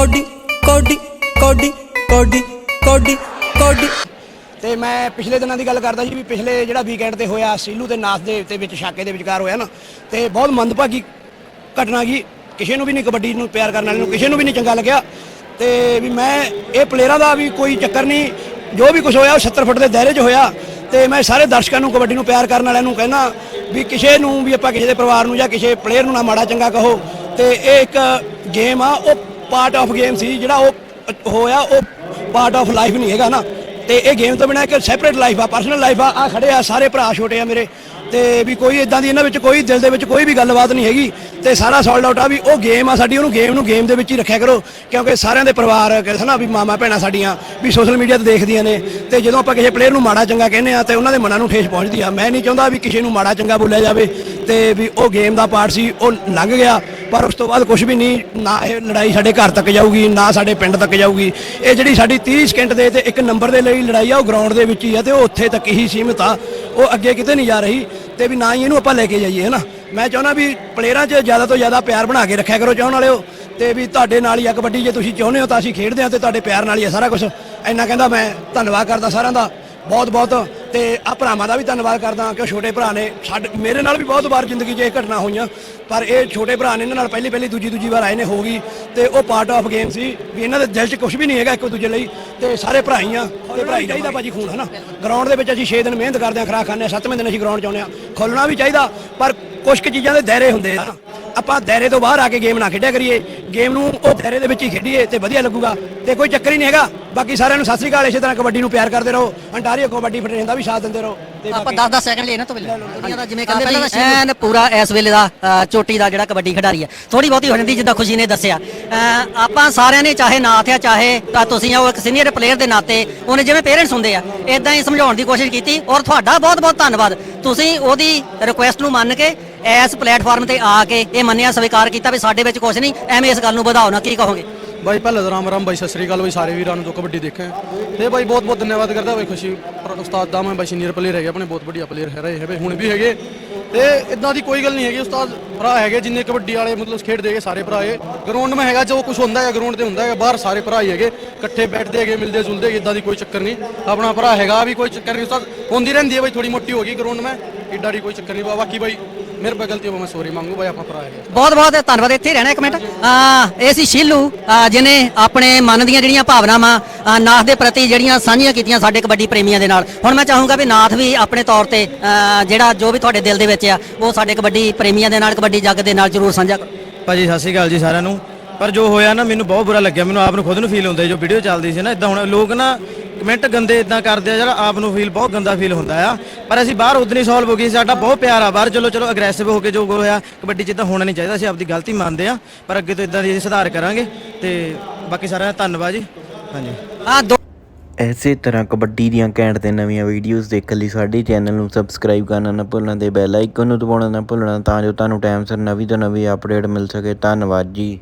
Cody ਕੋਡੀ ਕੋਡੀ ਕੋਡੀ ਕੋਡੀ ਕੋਡੀ। ਤੇ ਮੈਂ ਪਿਛਲੇ ਦਿਨਾਂ ਦੀ ਗੱਲ ਕਰਦਾ ਜੀ ਵੀ ਪਿਛਲੇ ਜਿਹੜਾ ਵੀਕਐਂਡ ਤੇ ਹੋਇਆ, ਸੀਲੂ ਤੇ ਨਾਥ ਦੇ ਤੇ ਵਿੱਚ ਸ਼ਾਕੇ ਦੇ ਵਿਚਕਾਰ ਹੋਇਆ ਨਾ, ਤੇ ਬਹੁਤ ਮੰਦਭਾਗੀ ਘਟਨਾ ਗਈ ਕਿਸੇ ਨੂੰ ਵੀ ਨਹੀਂ ਕਬੱਡੀ ਨੂੰ ਪਿਆਰ ਕਰਨ ਵਾਲੇ ਨੂੰ, ਕਿਸੇ ਨੂੰ ਵੀ ਨਹੀਂ ਚੰਗਾ ਲੱਗਿਆ। ਤੇ ਵੀ ਮੈਂ ਇਹ ਪਲੇਅਰਾਂ ਦਾ ਵੀ ਕੋਈ ਚੱਕਰ ਨਹੀਂ, ਜੋ ਵੀ ਕੁਝ ਹੋਇਆ ਉਹ 70 ਫੁੱਟ ਦੇ ਦਾਇਰੇ 'ਚ ਹੋਇਆ। ਤੇ ਮੈਂ ਸਾਰੇ ਦਰਸ਼ਕਾਂ ਨੂੰ ਕਬੱਡੀ ਨੂੰ ਪਿਆਰ ਕਰਨ ਵਾਲਿਆਂ ਨੂੰ ਕਹਿਣਾ ਵੀ ਕਿਸੇ ਨੂੰ ਵੀ ਆਪਾਂ ਕਿਸੇ ਦੇ ਪਰਿਵਾਰ ਨੂੰ ਜਾਂ ਕਿਸੇ ਪਲੇਅਰ ਨੂੰ ਨਾ ਮਾੜਾ ਚੰਗਾ ਕਹੋ। ਤੇ ਇਹ ਇੱਕ ਗੇਮ ਆ, ਉਹ ਪਾਰਟ ਆਫ ਗੇਮ ਸੀ, ਜਿਹੜਾ ਉਹ, ਹੋਇਆ, ਉਹ ਪਾਰਟ ਆਫ ਲਾਈਫ ਨਹੀਂ ਹੈਗਾ ਨਾ। ਤੇ ਇਹ ਗੇਮ ਤੋਂ ਬਿਨਾਂ ਇੱਕ ਸੈਪਰੇਟ ਲਾਈਫ ਆ ਪਰਸਨਲ ਲਾਈਫ ਆ। ਆ ਖੜੇ ਆ ਸਾਰੇ ਭਰਾ ਛੋਟੇ ਆ ਮੇਰੇ। ਤੇ ਵੀ ਕੋਈ ਇਦਾਂ ਦੀ ਇਹਨਾਂ ਵਿੱਚ ਕੋਈ ਦਿਲ ਦੇ ਵਿੱਚ ਕੋਈ ਵੀ ਗੱਲਬਾਤ ਨਹੀਂ ਹੈਗੀ। ਤੇ ਸਾਰਾ ਸੋਲਡ ਆਊਟ ਆ ਵੀ ਉਹ ਗੇਮ ਆ ਸਾਡੀ, ਉਹਨੂੰ ਗੇਮ ਨੂੰ ਗੇਮ ਦੇ ਵਿੱਚ ਹੀ ਰੱਖਿਆ ਕਰੋ। ਕਿਉਂਕਿ ਸਾਰਿਆਂ ਦੇ ਪਰਿਵਾਰ ਕਹਿੰਦੇ ਨਾ ਵੀ ਮਾਮਾ ਭੈਣਾਂ ਸਾਡੀਆਂ, ਵੀ ਸੋਸ਼ਲ ਮੀਡੀਆ ਤੇ ਦੇਖਦੀਆਂ ਨੇ। ਤੇ ਜਦੋਂ ਆਪਾਂ ਕਿਸੇ ਪਲੇਅਰ ਨੂੰ ਮਾੜਾ ਚੰਗਾ ਕਹਿੰਦੇ ਆ, ਤੇ ਉਹਨਾਂ ਦੇ ਮਨਾਂ ਨੂੰ ਠੇਸ ਪਹੁੰਚਦੀ ਆ। ਮੈਂ ਨਹੀਂ ਚਾਹੁੰਦਾ ਵੀ ਕਿਸੇ ਨੂੰ ਮਾੜਾ ਚੰਗਾ ਬੋਲਿਆ ਜਾਵੇ। ਤੇ ਵੀ ਉਹ ਗੇਮ ਦਾ ਪਾਰਟ ਸੀ, ਉਹ ਲੰਘ ਗਿਆ। ਪਰ ਉਸ ਤੋਂ ਬਾਅਦ ਕੁਝ ਵੀ ਨਹੀਂ, ਨਾ ਇਹ ਲੜਾਈ ਸਾਡੇ ਘਰ ਤੱਕ ਜਾਊਗੀ, ਨਾ ਸਾਡੇ ਪਿੰਡ ਤੱਕ ਜਾਊਗੀ। ਇਹ ਜਿਹੜੀ ਸਾਡੀ 30 ਸਕਿੰਟ ਦੇ ਤੇ ਇੱਕ ਨੰਬਰ ਦੇ ਲਈ ਲੜਾਈ ਆ, ਉਹ ਗਰਾਊਂਡ ਦੇ ਵਿੱਚ ਹੀ ਆ ਤੇ ਉਹ ਉੱਥੇ ਤੱਕ ਹੀ ਸੀਮਿਤ ਆ। ਉਹ ਅੱਗੇ ਕਿਤੇ ਨਹੀਂ ਜਾ ਰਹੀ ਤੇ ਵੀ ਨਾ ਹੀ ਇਹਨੂੰ ਆਪਾਂ ਲੈ ਕੇ ਜਾਈਏ, ਹਨਾ? ਮੈਂ ਚਾਹੁੰਦਾ ਵੀ ਪਲੇਅਰਾਂ 'ਚ ਜ਼ਿਆਦਾ ਤੋਂ ਜ਼ਿਆਦਾ ਪਿਆਰ ਬਣਾ ਕੇ ਰੱਖਿਆ ਕਰੋ ਚਾਹਣ ਵਾਲਿਓ ਤੇ ਵੀ ਤੁਹਾਡੇ ਨਾਲ ਹੀ ਆ ਕਬੱਡੀ, ਜੇ ਤੁਸੀਂ ਚਾਹੁੰਦੇ ਹੋ ਤਾਂ ਅਸੀਂ ਖੇਡਦੇ ਹਾਂ ਤੇ ਤੁਹਾਡੇ ਪਿਆਰ ਨਾਲ ਹੀ ਆ ਸਾਰਾ ਕੁਝ ਇੰਨਾ ਕਹਿੰਦਾ ਮੈਂ, ਧੰਨਵਾਦ ਕਰਦਾ ਸਾਰਿਆਂ ਦਾ। ਬਹੁਤ ਬਹੁਤ ਤੇ ਆ ਭਰਾਵਾਂ ਦਾ ਵੀ ਧੰਨਵਾਦ ਕਰਦਾ ਕਿ ਉਹ ਛੋਟੇ ਭਰਾ ਨੇ ਸਾਡੇ, ਮੇਰੇ ਨਾਲ ਵੀ ਬਹੁਤ ਵਾਰ ਜ਼ਿੰਦਗੀ 'ਚ ਇਹ ਘਟਨਾ ਹੋਈਆਂ। ਪਰ ਇਹ ਛੋਟੇ ਭਰਾ ਨੇ ਇਹਨਾਂ ਨਾਲ ਪਹਿਲੀ ਪਹਿਲੀ, ਦੂਜੀ ਦੂਜੀ ਵਾਰ ਆਏ ਨੇ ਹੋ ਗਈ ਤੇ ਉਹ ਪਾਰਟ ਆਫ ਗੇਮ ਸੀ ਵੀ ਇਹਨਾਂ ਦੇ ਦਿਲ 'ਚ ਕੁਝ ਵੀ ਨਹੀਂ ਹੈਗਾ ਇੱਕ ਦੂਜੇ ਲਈ ਤੇ ਸਾਰੇ ਭਰਾ ਹੀ ਆ ਤੇ ਭਰਾ ਹੀ ਚਾਹੀਦਾ ਭਾਜੀ ਖੂਨ, ਹਨਾ? ਗਰਾਊਂਡ ਦੇ ਵਿੱਚ ਅਸੀਂ 6 ਦਿਨ ਮਿਹਨਤ ਕਰਦੇ ਆ ਖਰਾ ਖਾਂਦੇ ਆ 7ਵੇਂ ਦਿਨ ਅਸੀਂ ਗਰਾਊਂਡ 'ਚ ਆਉਂਦੇ ਆ ਖੋਲਣਾ ਵੀ ਚਾਹੀਦਾ, ਪਰ ਕੁਝ ਕੁ ਚੀਜ਼ਾਂ ਦੇ ਦਾਇਰੇ ਹੁੰਦੇ ਆ। ਆਪਾਂ ਦਾਇਰੇ ਤੋਂ ਬਾਹਰ ਆ ਕੇ ਗੇਮ ਨਾ ਖੇਡਿਆ ਕਰੀਏ। ਗੇਮ ਨੂੰ ਉਹ ਦਾਇਰੇ ਦੇ ਵਿੱਚ ਹੀ ਖੇਡੀਏ ਤੇ ਵਧੀਆ ਲੱਗੂਗਾ। ਤੇ ਕੋਈ ਚੱਕਰ ਹੀ ਨਹੀਂ ਹੈਗਾ। ਬਾਕੀ ਸਾਰਿਆਂ ਨੂੰ ਸਤਿ ਸ੍ਰੀ ਅਕਾਲ ਇਸੇ ਤਰ੍ਹਾਂ ਕਬੱਡੀ ਨੂੰ ਪਿਆਰ ਕਰਦੇ ਰਹੋ। ਅੰਟਾਰੀਓ ਕਬੱਡੀ ਫੈਡਰੇਸ਼ਨ ਦਾ ਵੀ ਸਾਥ ਦਿੰਦੇ ਰਹੋ। ਤੇ ਆਪਾਂ 10-10 ਸੈਕਿੰਡ ਲਈ ਇਹਨਾਂ ਤੋਂ ਦੁਨੀਆ ਦਾ ਜਿਵੇਂ ਕਹਿੰਦੇ ਪਹਿਲਾਂ ਐਨ ਪੂਰਾ ਇਸ ਵੇਲੇ ਦਾ ਚੋਟੀ ਦਾ ਜਿਹੜਾ ਕਬੱਡੀ ਖਿਡਾਰੀ ਹੈ ਥੋੜੀ ਬਹੁਤੀ ਹੋ ਜਾਂਦੀ ਜਿੱਦਾਂ ਖੁਸ਼ੀ ਨੇ ਦੱਸਿਆ। ਆਪਾਂ ਸਾਰਿਆਂ ਨੇ ਚਾਹੇ ਨਾਥ ਆ ਚਾਹੇ ਤਾਂ ਤੁਸੀਂ ਆ ਉਹ ਇੱਕ ਸੀਨੀਅਰ ਪਲੇਅਰ ਦੇ ਨਾਤੇ ਉਹਨੇ ਜਿਵੇਂ ਪੇਰੈਂਟਸ ਹੁੰਦੇ ਆ ਇਦਾਂ ਹੀ ਸਮਝਾਉਣ ਦੀ ਕੋਸ਼ਿਸ਼ ਕੀਤੀ। ਔਰ ਤੁਹਾਡਾ ਬਹੁਤ-ਬਹੁਤ ਧੰਨਵਾਦ। ਤੁਸੀਂ ਉਹਦੀ ਰਿਕੁਐਸਟ ਨੂੰ ਮੰਨ ਕੇ ਇਸ ਪਲੇਟਫਾਰਮ ਤੇ ਆ ਕੇ ਇਹ ਮੰਨਿਆ, ਸਵੀਕਾਰ ਕੀਤਾ ਵੀ ਸਾਡੇ ਵਿੱਚ ਕੁਝ ਨਹੀਂ, ਐਵੇਂ ਇਸ ਗੱਲ ਨੂੰ ਵਧਾਓ ਨਾ, ਕੀ ਕਹੋਗੇ? ਬਾਈ ਪਹਿਲਾਂ ਰਾਮ ਰਾਮ, ਬਾਈ ਸਤਿ ਸ੍ਰੀ ਅਕਾਲ, ਬਾਈ ਸਾਰੇ ਵੀਰਾਂ ਨੂੰ ਜੋ ਕਬੱਡੀ ਦੇਖੇ ਤੇ ਬਾਈ ਬਹੁਤ ਬਹੁਤ ਧੰਨਵਾਦ ਕਰਦਾ, ਬਾਈ ਖੁਸ਼ੀ ਉਸਤਾਦ ਦਾ, ਮੈਂ ਬਾਈ ਸੀਨੀਅਰ ਪਲੇਅਰ ਹੈਗੇ, ਆਪਣੇ ਬਹੁਤ ਵਧੀਆ ਪਲੇਅਰ ਹੈ ਰਹੇ ਹੈਗੇ, ਹੁਣ ਵੀ ਹੈਗੇ। ਤੇ ਇਦਾਂ ਦੀ ਕੋਈ ਗੱਲ ਨਹੀਂ ਹੈਗੀ, ਉਸਤਾਦ ਭਰਾ ਹੈਗੇ, ਜਿੰਨੇ ਕਬੱਡੀ ਵਾਲੇ ਮਤਲਬ ਖੇਡਦੇ ਹੈਗੇ, ਸਾਰੇ ਭਰਾ ਇਹ। ਗਰਾਊਂਡ 'ਮੈਂ ਹੈਗਾ, ਜੋ ਕੁਝ ਹੁੰਦਾ ਹੈ ਗਰਾਊਂਡ ਤੇ ਹੁੰਦਾ ਹੈ ਬਾਹਰ ਸਾਰੇ ਭਰਾ ਹੀ ਹੈਗੇ, ਇਕੱਠੇ ਬੈਠਦੇ ਹੈਗੇ, ਮਿਲਦੇ ਜੁਲਦੇ ਹੈਗੇ ਇਦਾਂ ਦੀ ਕੋਈ ਚੱਕਰ ਨਹੀਂ। ਆਪਣਾ ਭਰਾ ਹੈਗਾ, ਵੀ ਕੋਈ ਚੱਕਰ ਨਹੀਂ, ਉਸਤਾਦ ਹੁੰਦੀ ਰਹਿੰਦੀ ਹੈ ਬਾਈ ਥੋੜੀ ਮੋਟੀ ਹੋ ਗਈ ਗਰਾਊਂਡ 'ਮੈਂ, ਏਡਾ ਦੀ ਕੋਈ ਚੱਕਰ ਨਹੀਂ ਬਾਕੀ ਬਾਈ ਮੇਰੇ ਪੇ ਗਲਤੀ ਹੋ ਮੈਂ ਸੌਰੀ ਮੰਗੂ ਬਾਈ ਆਪਣਾ ਭਰਾ ਹੈਗਾ ਬਹੁਤ ਬਹੁਤ ਧੰਨਵਾਦ ਇੱਥੇ ਹੀ ਰਹਿਣਾ ਇੱਕ ਮਿੰਟ। ਇਹ ਸੀ ਸ਼ੀਲੂ ਜਿਹਨੇ ਆਪਣੇ ਮਨ ਦੀਆਂ ਜਿਹੜੀਆਂ ਭਾਵਨਾਵਾਂ ਨਾਥ ਦੇ ਪ੍ਰਤੀ ਜਿਹੜੀਆਂ ਸਾਂਝੀਆਂ ਕੀਤੀਆਂ ਸਾਡੇ ਕਬੱਡੀ ਪ੍ਰੇਮੀਆਂ ਦੇ ਨਾਲ। ਹੁਣ ਮੈਂ ਚਾਹੂੰਗਾ ਵੀ ਨਾਥ ਵੀ ਆਪਣੇ ਤੌਰ ਤੇ ਜਿਹੜਾ ਜੋ ਵੀ ਤੁਹਾਡੇ ਦਿਲ ਦੇ ਵਿੱਚ ਆ ਉਹ ਸਾਡੇ ਕਬੱਡੀ ਪ੍ਰੇਮੀਆਂ ਦੇ ਨਾਲ ਕਬੱਡੀ ਜੱਗ ਦੇ ਨਾਲ ਜਰੂਰ ਸਾਂਝਾ ਕਰੋ। ਭਾਜੀ ਸਤਿ ਸ਼੍ਰੀ ਅਕਾਲ ਜੀ ਸਾਰਿਆਂ ਨੂੰ। ਪਰ ਜੋ ਹੋਇਆ ਨਾ ਮੈਨੂੰ ਬਹੁਤ ਬੁਰਾ ਲੱਗਿਆ। ਮੈਨੂੰ ਆਪ ਨੂੰ ਖੁਦ ਨੂੰ ਫੀਲ ਹੁੰਦਾ ਜੋ ਵੀਡੀਓ ਚੱਲਦੀ ਸੀ ਨਾ ਇਦਾਂ ਹੁਣ ਲੋਕ ਨਾ ਕਮੈਂਟ ਗੰਦੇ ਇਦਾਂ ਕਰਦੇ ਆ ਜਿਹੜਾ ਆਪ ਨੂੰ ਫੀਲ ਬਹੁਤ ਗੰਦਾ ਫੀਲ ਹੁੰਦਾ ਆ। ਪਰ ਅਸੀਂ ਬਾਹਰ ਉਦੋਂ ਹੀ ਸੋਲਵ ਹੋ ਗਈ ਸਾਡਾ ਬਹੁਤ ਪਿਆਰ ਆ ਬਾਹਰ ਚਲੋ ਚਲੋ ਅਗਰੈਸਿਵ ਹੋ ਕੇ ਜੋ ਹੋਇਆ ਕਬੱਡੀ 'ਚ ਇਦਾਂ ਹੋਣਾ ਨਹੀਂ ਚਾਹੀਦਾ ਅਸੀਂ ਆਪਦੀ ਗਲਤੀ ਮੰਨਦੇ ਆ ਪਰ ਅੱਗੇ ਤੋਂ ਇਦਾਂ ਦੀ ਅਸੀਂ ਸੁਧਾਰ ਕਰਾਂਗੇ ਤੇ ਬਾਕੀ ਸਾਰਿਆਂ ਦਾ ਧੰਨਵਾਦ ਜੀ। ਹਾਂਜੀ। ਆ ਦੋ ਐਸੇ ਤਰ੍ਹਾਂ ਕਬੱਡੀ ਦੀਆਂ ਘੈਂਟ ਤੇ ਨਵੀਆਂ ਵੀਡੀਓਜ਼ ਦੇਖਣ ਲਈ ਸਾਡੇ ਚੈਨਲ ਨੂੰ ਸਬਸਕ੍ਰਾਈਬ ਕਰਨਾ ਨਾ ਭੁੱਲਣਾ ਤੇ ਬੈਲ ਆਈਕਨ ਨੂੰ ਦਬਾਉਣਾ ਨਾ ਭੁੱਲਣਾ ਤਾਂ ਜੋ ਤੁਹਾਨੂੰ ਟਾਈਮ ਸਿਰ ਨਵੀਂ ਤੋਂ ਨਵੀਂ ਅਪਡੇਟ ਮਿਲ ਸਕੇ। ਧੰਨਵਾਦ ਜੀ।